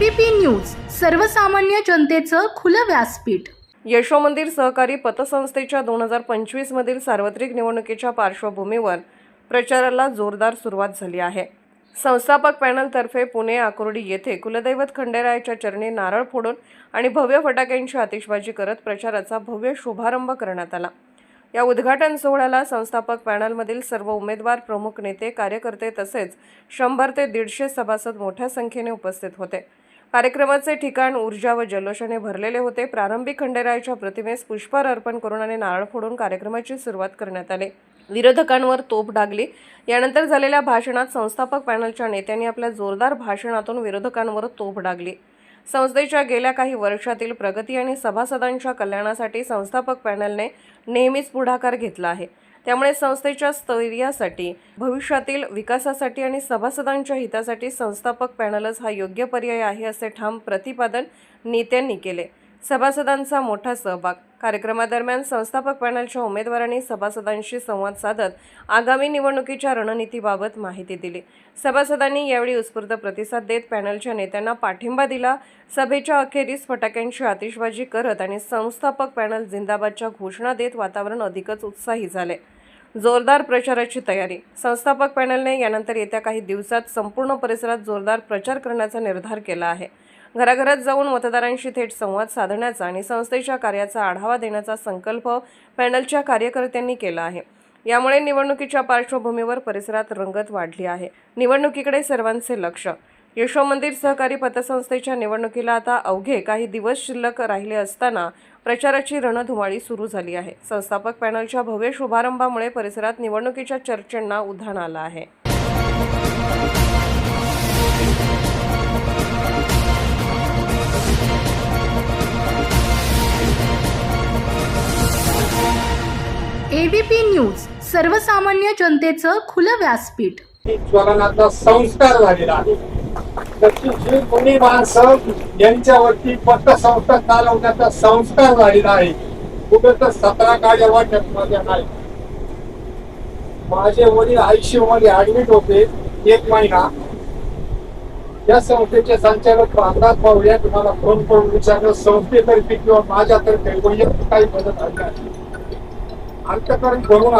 ABP news सर्वसामान्य जनतेचं खुलं व्यासपीठ. यशो मंदिर सहकारी पतसंस्थेच्या दोन हजार पंचवीस मधील सार्वत्रिक निवडणुकीच्या पार्श्वभूमीवर प्रचाराला जोरदार सुरुवात झाली आहे. संस्थापक पॅनलतर्फे पुणे आकुर्डी येथे कुलदैवत खंडेरायाच्या चरणी नारळ फोडून आणि भव्य फटाक्यांची आतिषबाजी करत प्रचाराचा भव्य शुभारंभ करण्यात आला. या उद्घाटन सोहळ्याला संस्थापक पॅनलमधील सर्व उमेदवार प्रमुख नेते कार्यकर्ते तसेच शंभर ते दीडशे सभासद मोठ्या संख्येने उपस्थित होते. कार्यक्रमाचे ठिकाण ऊर्जा व जल्लोषाने भरलेले होते. प्रारंभिक खंडेरायाच्या प्रतिमेस पुष्पहार अर्पण करून आणि नारळ फोडून कार्यक्रमाची सुरुवात करण्यात आली. विरोधकांवर तोफ डागली. यानंतर झालेल्या भाषणात संस्थापक पॅनलच्या नेत्यांनी आपल्या जोरदार भाषणातून विरोधकांवर तोफ डागली. संस्थेच्या गेल्या काही वर्षातील प्रगती आणि सभासदांच्या कल्याणासाठी संस्थापक पॅनलने नेहमीच पुढाकार घेतला आहे. त्यामुळे संस्थेच्या स्थैर्यासाठी भविष्यातील विकासासाठी आणि सभासदांच्या हितासाठी संस्थापक पॅनलच हा योग्य पर्याय आहे असे ठाम प्रतिपादन नेत्यांनी केले. सभासदांचा मोठा सहभाग कार्यक्रमादरम्यान संस्थापक पॅनलच्या उमेदवारांनी सभासदांशी संवाद साधत आगामी निवडणुकीच्या रणनीतीबाबत माहिती दिली. सभासदांनी यावेळी उत्स्फूर्त प्रतिसाद देत पॅनलच्या नेत्यांना पाठिंबा दिला. सभेच्या अखेरीस फटाक्यांची आतिषबाजी करत आणि संस्थापक पॅनल जिंदाबादच्या घोषणा देत वातावरण अधिकच उत्साही झाले. जोरदार प्रचाराची तयारी. संस्थापक पॅनलने यानंतर येत्या काही दिवसात संपूर्ण परिसरात जोरदार प्रचार करण्याचा निर्धार केला आहे. घराघरात जाऊन मतदारांशी थेट संवाद साधण्याचा आणि संस्थेच्या कार्याचा आढावा देण्याचा संकल्प पॅनलच्या कार्यकर्त्यांनी केला आहे. यामुळे निवडणुकीच्या पार्श्वभूमीवर परिसरात रंगत वाढली आहे. निवडणुकीकडे सर्वांचे लक्ष. यशो मंदिर सहकारी पतसंस्थेच्या निवडणुकीला आता अवघे काही दिवस शिल्लक राहिले असताना प्रचाराची रणधुमाळी सुरू झाली आहे. संस्थापक पॅनलच्या भव्य शुभारंभामुळे परिसरात निवडणुकीच्या चर्चेंना उधाण आलं आहे. एबीपी न्यूज सर्वसामान्य जनतेचं खुलं व्यासपीठ. ज्वलनाचा संस्कार झालेला आहे. तशी जी कोणी माणसं यांच्यावरती पतसंस्था चालवण्याचा संस्कार झालेला आहे. कुठे तर सतरा गाड्या वाटत नाही माझे वडील आयसीयू मध्ये ऍडमिट होते एक महिना. या संस्थेचे संचालक प्रांतात पाहूया तुम्हाला फोन करून विचारलं संस्थेतर्फे किंवा माझ्यातर्फे वैयक्तिक काही मदत आली आहे? अंतकरण करून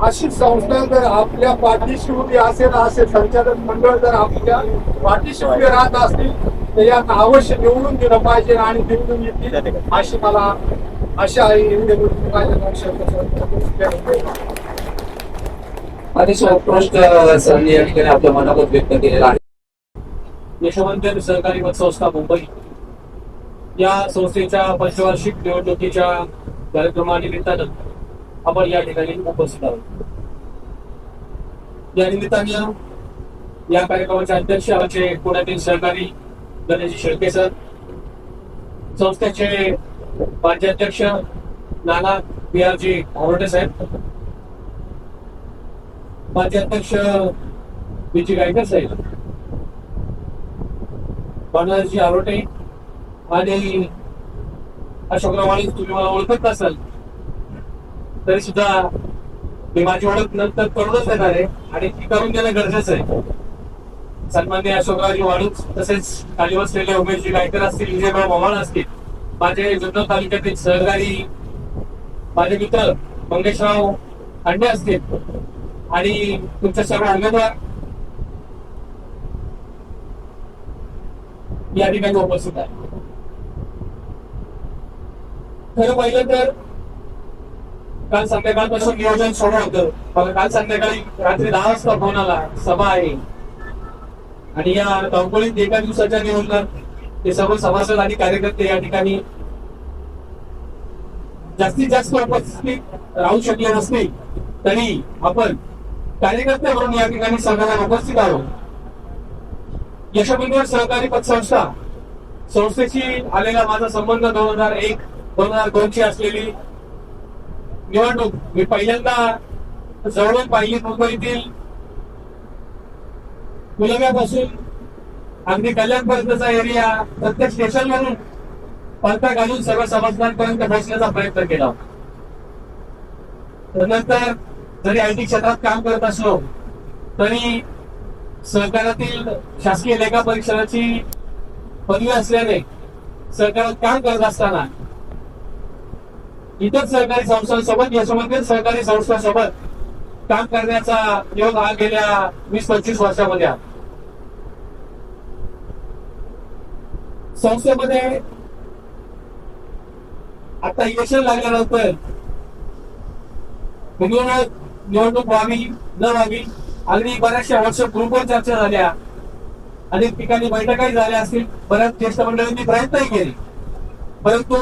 अशी संस्था जर आपल्या पाठीशी उभी असेल असे संचालक मंडळ जर आपल्या पाठीशी उभे राहत असतील तर यांना अवश्य निवडून दिलं पाहिजे आणि निवडून येतील अशी मला अशा अतिशय उत्कृष्ट सरांनी या ठिकाणी आपल्या मनागत व्यक्त केलेला आहे. यशवंत सहकारी पतसंस्था मुंबई. या संस्थेच्या पंचवार्षिक निवडणुकीच्या कार्यक्रमानिमित्तानं आपण या ठिकाणी उपस्थित आहोत. या निमित्तानं या कार्यक्रमाचे अध्यक्ष आमचे पुण्यातील सहकारी गणेश शेळके सर संस्थेचे राज्याध्यक्ष नाना बिहारजी आर साहेब माजी अध्यक्ष विजय गायकर साहेब बाणाजी आरोटे आणि अशोकराव वाणी तुम्ही मला ओळखत नसाल तरी सुद्धा मी माझी ओळख नंतर करूनच देणार आहे आणि ती करून देणं गरजेचं आहे. सन्मान्य अशोकरावजी वाळूच तसेच खाली बसलेले उमेशजी गायकर असतील विजयभाऊ मवाळ असतील माझे जुन्नर तालुक्यातील सहकारी माझे मित्र मंगेशराव अंडे असतील आणि तुमच्या सर्व उमेदवार या ठिकाणी उपस्थित आहे खरं पाहिलं तर काल संध्याकाळपासून नियोजन सोडलं होतं. मला काल संध्याकाळी रात्री दहा वाजता फोन आला सभा आहे. आणि या धावपळीत एका दिवसाच्या नियोजनात ते सर्व सभासद आणि कार्यकर्ते या ठिकाणी जास्तीत जास्त उपस्थित राहू शकले नसते तरी आपण कार्यकर्ते म्हणून या ठिकाणी सगळ्यांना उपस्थित आहोत. यशोबंधूर सहकारी पतसंस्था संस्थेशी आलेला माझा संबंध दोन हजार एक दोन हजार दोन ची असलेली निवडणूक मी पहिल्यांदा जवळून पाहिली मुंबईतील कुलव्यापासून अगदी कल्याणपर्यंतचा एरिया प्रत्येक स्टेशन म्हणून पलटा घालून सर्व सभासदांपर्यंत पोहोचण्याचा प्रयत्न केला. नंतर जरी आय टी क्षेत्रात काम करत असलो तरी सहकारातील शासकीय लेखा परीक्षणाची पदवी असल्याने सरकारात काम करत असताना इतर सहकारी संस्थांसोबत यशोमती सहकारी संस्थांसोबत काम करण्याचा योग हा गेल्या वीस पंचवीस वर्षामध्ये आहे. संस्थेमध्ये आता इलेक्शन लागल्यानंतर निवडणूक निवडणूक व्हावी न व्हावी अगदी बऱ्याचशा वर्ष ग्रुपवर चर्चा झाल्या. अनेक ठिकाणी बैठकाही झाल्या असतील. बऱ्याच ज्येष्ठ मंडळींनी प्रयत्नही केले. परंतु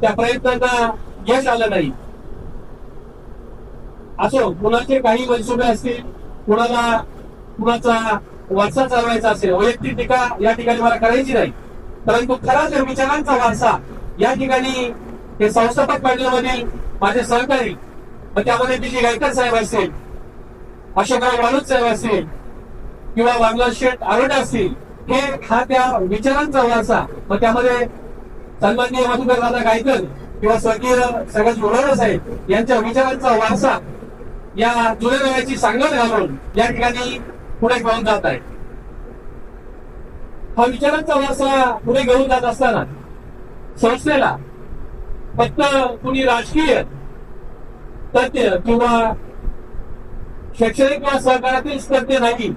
त्या प्रयत्नांना यश आलं नाही. असो कुणाचे काही मनसुबे असतील कुणाला कुणाचा वारसा चालवायचा असेल वैयक्तिक टीका या ठिकाणी मला करायची नाही. परंतु खरा जर विचारांचा वारसा या ठिकाणी हे संस्थापक मधील माझे सहकारी मग त्यामध्ये बिजी गायकर साहेब असतील अशोकराव मालूद साहेब असतील किंवा वामला शेठ आरोडे असतील हे हा त्या विचारांचा वारसा मग त्यामध्ये सन्माननीय मधुकर दादा गायकर किंवा स्वर्गीय सगळ्यात जोडारा साहेब यांच्या विचारांचा वारसा या जुन्या नव्याची सांगड घालून या ठिकाणी पुढे घेऊन जात आहे हा विचारांचा वारसा पुढे घेऊन जात असताना संस्थेला फक्त कुणी राजकीय तथ्य किंवा शैक्षणिक किंवा सहकारातील तथ्य नाही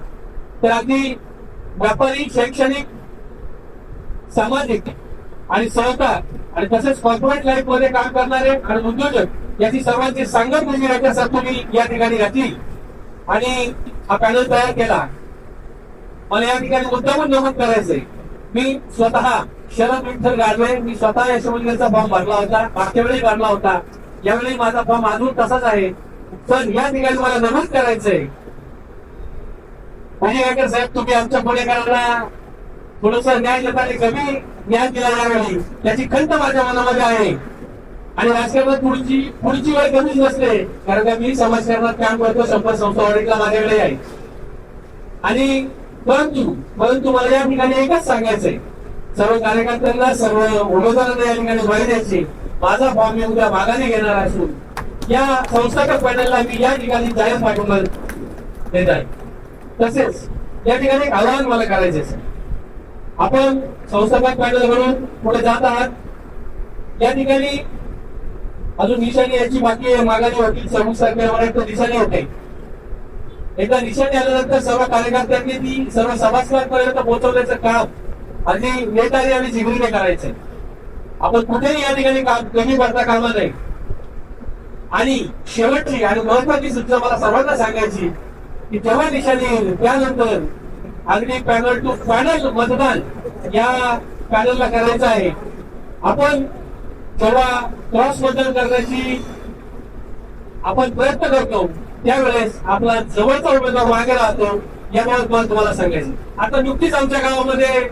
तर अगदी व्यापारी शैक्षणिक सामाजिक आणि सहकार आणि तसेच कॉर्पोरेट लाईफमध्ये काम करणारे आणि उद्योजक याची सर्वांची सांगत म्हणजे याच्यासाठी मी या ठिकाणी घातली आणि हा पॅनल तयार केला. मला या ठिकाणी मुद्दामून नमूद करायचंय. मी स्वतः शरद विठ्ठल गाडवे मी स्वतः यशवंतीचा फॉर्म भरला होता मागच्या वेळी भरला होता. यावेळी माझा फॉर्म अजून तसाच आहे. तर या ठिकाणी मला नमूद करायचंय. म्हणजे साहेब तुम्ही आमच्या पुणेकरांना थोडस न्याय देताना कमी. ज्ञान दिला वेळे याची खंत माझ्या मनामध्ये आहे. आणि राजकारणात पुढची पुढची वेळ कमीच नसते. कारण का मी समाजकारणात काम करतो संपर्क संस्थावाडीतला माझ्याकडे आहे. आणि परंतु परंतु मला या ठिकाणी एकच सांगायचंय. सर्व कार्यकर्त्यांना सर्व उमेदवारांना या ठिकाणी भर द्यायची. माझा फॉर्म मी उद्या भागाने घेणार असून या संस्थापक पॅनलला मी या ठिकाणी जाहीर पाठवून देत आहे. तसेच या ठिकाणी एक आवाहन मला करायचे आहे. आपण संस्थापक पॅनल म्हणून पुढे जात आहात. या ठिकाणी अजून निशाणी याची बाकी आहे. मागाने होती समूह सरकार निशाणी होते. एकदा निशाणी आल्यानंतर सर्व कार्यकर्त्यांनी ती सर्व सभासदांपर्यंत पोहोचवल्याचं काम अगदी नेटाने आणि जिगरीने करायचंय आपण कुठेही या ठिकाणी काम कमी करता कामा नये. आणि शेवटची आणि महत्वाची सूचना मला सर्वांना सांगायची की जेव्हा निशाणी येईल त्यानंतर अगदी पॅनल टू पॅनल मतदान या पॅनलला करायचं आहे. आपण जेव्हा क्रॉस मतदान करण्याची आपण प्रयत्न करतो त्यावेळेस आपला जवळचा उमेदवार मागे राहतो याबाबत मला तुम्हाला सांगायचं आता नुकतीच आमच्या गावामध्ये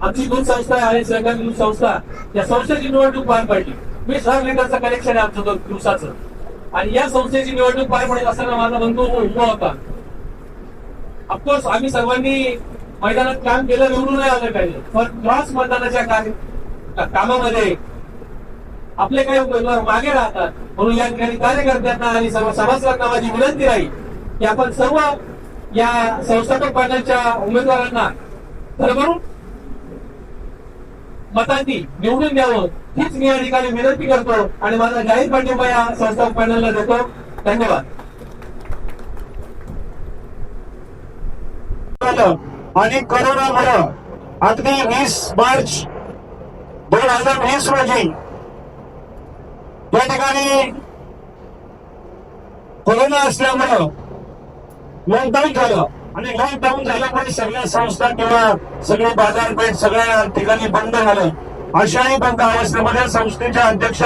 आमची दूध संस्था आहे सहकारी दूध संस्था या संस्थेची निवडणूक पार पडली. वीस हजार लिटरचं कनेक्शन आहे आमचं दिवसाचं. आणि या संस्थेची निवडणूक पार पडत असताना माझा बंधू उभा होता. ऑफकोर्स आम्ही सर्वांनी मैदानात काम केलं निवडून नाही आलं पाहिजे. पण क्रॉस मतदानाच्या कार्य- कामामध्ये आपले काही उमेदवार मागे राहतात. म्हणून या ठिकाणी कार्यकर्त्यांना आणि सर्व सभासदांना माझी विनंती राहील की आपण सर्व या संस्थापक पॅनलच्या उमेदवारांना भरभरून मतांनी निवडून द्यावं हीच मी या ठिकाणी विनंती करतो. आणि माझा जाहीर पाठिंबा या संस्थापक पॅनलला देतो. धन्यवाद. झालं. आणि करोनामुळं अगदी वीस मार्च दोन हजार वीस रोजी या ठिकाणी कोरोना असल्यामुळं लॉकडाऊन झालं. आणि लॉकडाऊन झाल्यामुळे सगळ्या संस्था किंवा सगळी बाजारपेठ सगळ्या ठिकाणी बंद झालं. अशाही बंद अवस्थेमध्ये संस्थेचे अध्यक्ष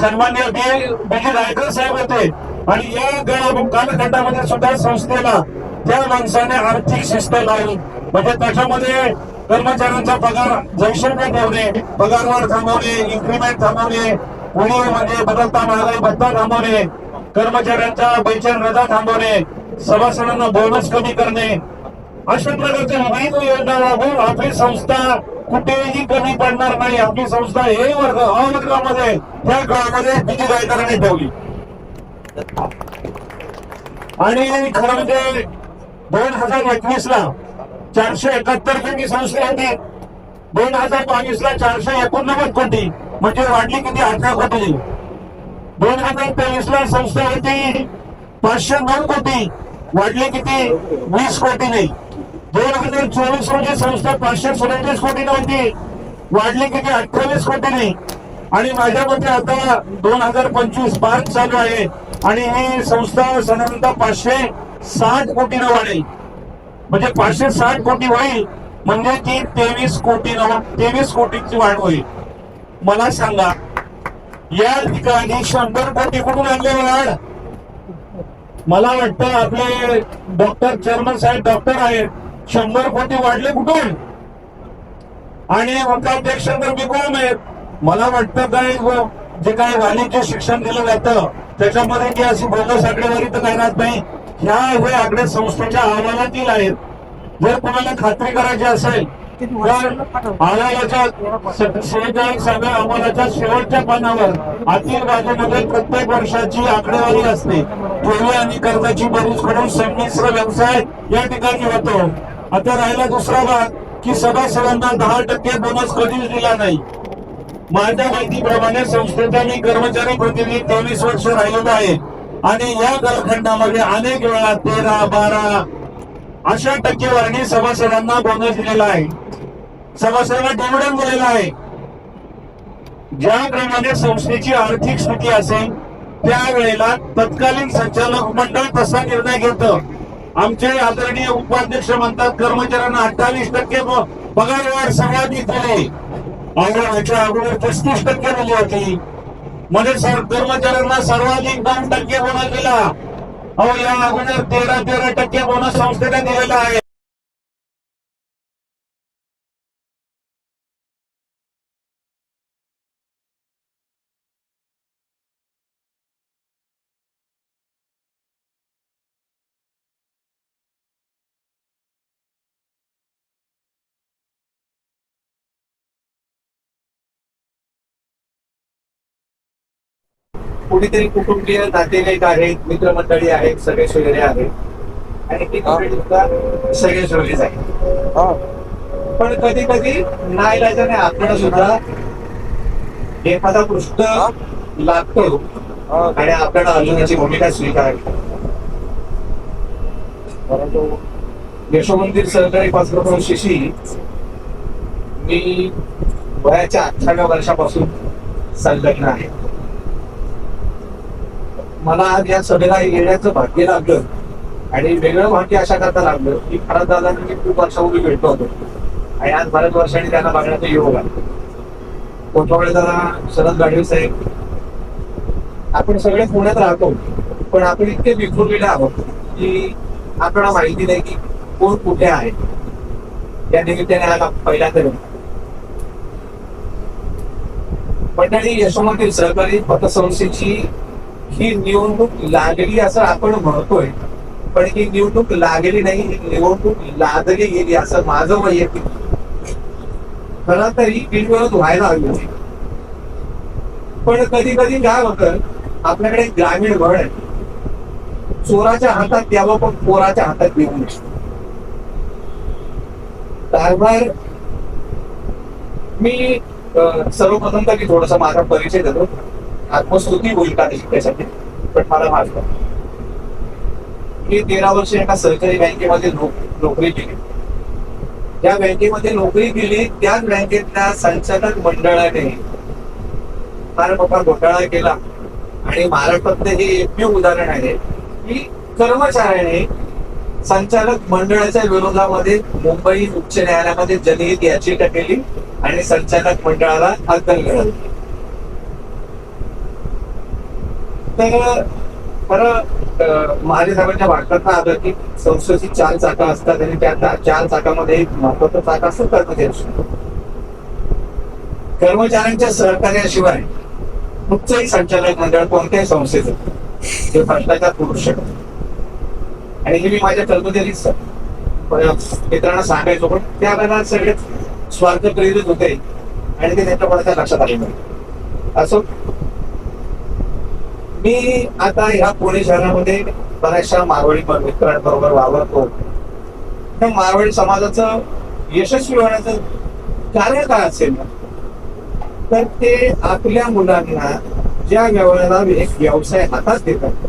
सन्मान्य बी. रायकर साहेब होते. आणि या कालखंडामध्ये सुद्धा संस्थेला त्या माणसाने आर्थिक शिस्त लावली. म्हणजे त्याच्यामध्ये कर्मचाऱ्यांचा पगार जैशने ठेवणे पगारवाढ थांबवणे इन्क्रीमेंट थांबवणे कोणी म्हणजे बदलता महागाई भत्ता थांबवणे कर्मचाऱ्यांच्या बैचन रजा थांबवणे सभासदांना बोनस कमी करणे. अशा प्रकारच्या विविध योजना राबवून आपली संस्था कुठेही कमी पडणार नाही. आपली संस्था हे वर्ग अवर्गामध्ये त्या काळामध्ये बिजी गायकरांनी ठेवली. आणि खरं म्हणजे दोन हजार एकवीस ला चारशे एकाहत्तर कोटी संस्था होती दोन हजार बावीस ला चारशे एकोणनव्वद कोटी म्हणजे वाढली किती? अठरा कोटी. दोन हजार तेवीस ला संस्था होती पाचशे नऊ कोटी वाढली किती? वीस कोटी नाही दोन हजार चोवीस रोजी संस्था पाचशे सदतीस कोटी होती वाढली किती? अठ्ठावीस कोटी नाही आणि माझ्या मते आता दोन हजार पंचवीस पाच चालू आहे. आणि ही संस्था साधारणतः पाचशे साठ कोटीनं वाढेल. म्हणजे पाचशे साठ कोटी होईल म्हणजे ती तेवीस कोटी तेवीस कोटीची वाढ होईल. मला सांगा या ठिकाणी शंभर कोटी कुठून आणले वाढ? मला वाटतं आपले डॉक्टर चेअरमन साहेब डॉक्टर आहेत. शंभर कोटी वाढले कुठून? आणि उपाध्यक्ष तर बिकॉम आहेत. मला वाटतं काय जे काही वाणिज्य शिक्षण दिलं जातं त्याच्यामध्ये जी अशी बोगस आकडेवारी तर काही राहत नाही. ह्या हे आकडे संस्थेच्या अहवालातील आहेत. जर कोणाला खात्री करायची असेल तर अहवालाच्या शेहेचाळीस सगळ्या अहवालाच्या शेवटच्या पानावर आतील बाजूमध्ये प्रत्येक वर्षाची आकडेवारी असते. ठेवी आणि कर्जाची बेरीज करून संमिश्र व्यवसाय या ठिकाणी होतो. आता राहिला दुसरा भाग की सभासदांना दहा टक्के बोनस कधीच दिला नाही. माझ्या माहितीप्रमाणे संस्थेचा मी कर्मचारी प्रतिनिधी तेवीस वर्ष राहिलेलो आहे. आणि या कालखंडामध्ये अनेक वेळा तेरा बारा अशा टक्केवारीने सभासदांना बोनस दिलेला आहे. सभासदांना डिव्हिडंड दिलेला आहे. ज्याप्रमाणे संस्थेची आर्थिक स्थिती असेल त्यावेळेला तत्कालीन संचालक मंडळ तसा निर्णय घेत. आमचे आदरणीय उपाध्यक्ष म्हणतात कर्मचाऱ्यांना अठ्ठावीस टक्के पगारवाढ पगार दिली. अगोदरच्या अगोदर पस्तीस टक्के दिली होती. म्हणजे सर कर्मचाऱ्यांना सर्वाधिक दोन टक्के बोनस दिला. अहो या अगोदर तेरा तेरा टक्के बोनस संस्थेने दिलेला आहे. कुणीतरी कुटुंबीय नातेवाईक आहेत मित्रमंडळी आहेत सगळे सोयरे आहेत. आणि ती मंडळी सुद्धा सगळे सोयरेच आहेत. पण कधी कधी नाईलाजाने आपल्याला सुद्धा एखादा पृष्ठ लागतो आणि आपल्याला अर्जुनाची भूमिका स्वीकारावी. परंतु यशोमंदिर सहकारी शिशी मी वयाच्या अठराव्या वर्षापासून संलग्न आहे. मला आज या सभेला येण्याचं भाग्य लागलं. आणि वेगळं भाग्य अशा करता लागलं की खरंच दादांनी मी खूप वर्षापूर्वी भेटलो होतो. आणि आज बऱ्याच वर्षांनी त्यांना बघण्याचा योग आला. कोथवडे दादा शरद गाडवे साहेब आपण सगळे पुण्यात राहतो पण आपण इतके विखुरलेले आहोत की आपल्याला माहिती नाही की कोण कुठे आहे. त्या निमित्ताने आज पहिला तरी. मंडळी यशोमती सहकारी पतसंस्थेची ही निवडणूक लागली असं आपण म्हणतोय पण ही निवडणूक लागली नाही ही निवडणूक लादली गेली असं माझं वैयक्तिक खरं तर ही बिनविरोध व्हायला हवी होती. पण कधी कधी काय होतं आपल्याकडे ग्रामीण बळ आहे. चोराच्या हातात द्यावं पण पोराच्या हातात देऊ नये. कारभार मी सर्वप्रथम तरी थोडासा माझा परिचय देतो. आत्मस्तुती होईल का त्यासाठी पण मला माफ मी तेरा वर्ष एका सहकारी बँकेमध्ये नोकरी केली. ज्या बँकेमध्ये नोकरी केली त्याच बँकेतल्या संचालक मंडळाने फार मोठा घोटाळा केला. आणि महाराष्ट्रातले हे एकमेव उदाहरण आहे की कर्मचाऱ्याने संचालक मंडळाच्या विरोधामध्ये मुंबई उच्च न्यायालयामध्ये जनहित याचिका केली आणि संचालक मंडळाला अद्दल मिळाली तर खरं अं, महाजन साहेबांच्या वाटतात आलं की संस्थेची चार चाका असतात आणि त्या चार चाकामध्ये एक महत्वाचं चाक असतं कर्मचारी कर्मचाऱ्यांच्या सहकार्याशिवाय कुठचंही संचालक मंडळ कोणत्याही संस्थेचं हे भ्रष्टाचार करू शकत आणि हे मी माझ्या कर्मचारीच मित्रांना सांगायचो पण त्या वेळेला सगळे स्वार्थ प्रेरित होते आणि ते त्यांच्या कोणाच्या लक्षात आले नाही. असो. मी आता ह्या पुणे शहरामध्ये बऱ्याचशा मारवाडी मित्रांबरोबर वावरतो. तर मारवाडी समाजाचं यशस्वी होण्याचं कारण काय असेल? ना तर ते आपल्या मुलांना ज्या वेळेला एक व्यवसाय हातात देतात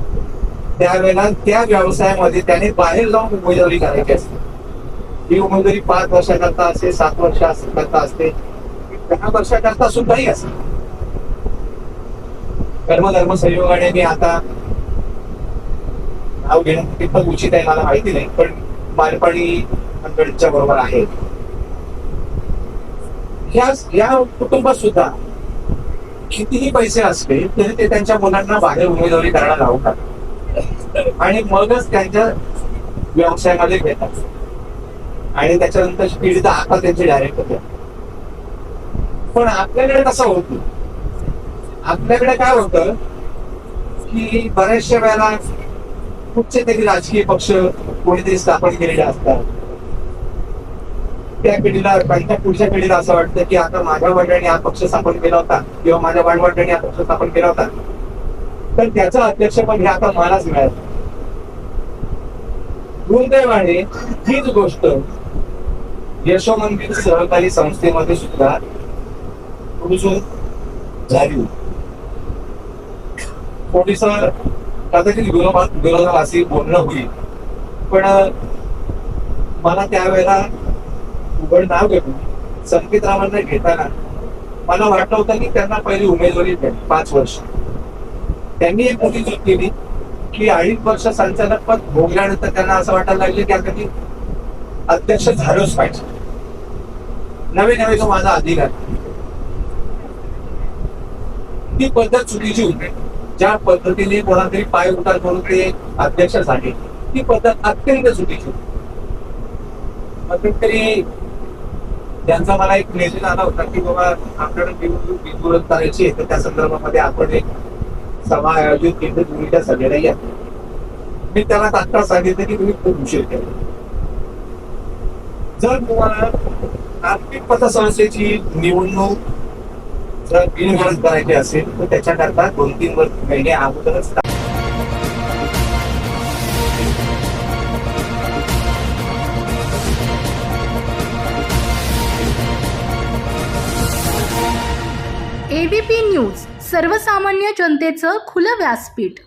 त्यावेळेला त्या व्यवसायामध्ये त्याने बाहेर जाऊन उमेदवारी करायची असते. ही उमेदवारी पाच वर्षाकरता असते सात वर्षा करता असते. दहा वर्षाकरता सुद्धाही असते. कर्मधर्म संयोगाने मी आता नाव घेणं कितपत उचित आहे मला माहिती नाही पण बालपणी मंडळीच्या बरोबर आहे. ह्या या कुटुंबात सुद्धा कितीही पैसे असले तरी ते त्यांच्या मुलांना बाहेर उमेदवारी करायला लावतात आणि मगच त्यांच्या व्यवसायामध्ये घेतात. आणि त्याच्यानंतर पिढीचा आता त्यांचे डायरेक्ट होते. पण आपल्याकडे कसं होत? नाही. आपल्याकडे काय होतं की बऱ्याचशा वेळेला कुठचे तरी राजकीय पक्ष कोणीतरी स्थापन केलेले असतात. त्या पिढीला त्यांच्या पुढच्या पिढीला असं वाटतं की आता माझ्या वडिलांनी हा पक्ष स्थापन केला होता किंवा माझ्या वडिलांनी हा पक्ष स्थापन केला होता. तर त्याचं अध्यक्षपद हे आता मलाच मिळालं. दुर्दैवाने हीच गोष्ट यशोमंदिर सहकारी संस्थेमध्ये सुद्धा रुजून झाली होती. थोडीस कदाचित विरोधा विरोधाभासी बोलणं होईल. पण मला त्यावेळेला उघड नाव घेऊन संकेतरावांना घेताना मला वाटलं होतं की त्यांना पहिली उमेदवारी द्या पाच वर्ष. त्यांनी एक मोठी चूक केली की अडीच वर्ष संचालक पद भोगल्यानंतर त्यांना असं वाटायला लागलं की आता मी अध्यक्ष झालोच पाहिजे. नवे नवे तो माझा अधिकार. ती पद्धत चुकीची होती. ज्या पद्धतीने कोणातरी पाय उतार करून ते अध्यक्ष झाले ती पद्धत अत्यंत चुकीची तरी त्यांचा मला एक मेसेज आला होता की बाबा आपल्याकडे निवडणूक करायची आहे तर त्या संदर्भामध्ये आपण एक सभा आयोजित केली तुम्ही त्या सभेला या. मी त्याला तात्काळ सांगितलं की तुम्ही खूप उशीर केला. जर तुम्हाला आर्थिक पथसंस्थेची निवडणूक जर बिनविरोध करायची असेल तर त्याच्याकरता दोन तीन वर्ष महिने अगोदरच एबीपी न्यूज सर्वसामान्य जनतेचं खुलं व्यासपीठ.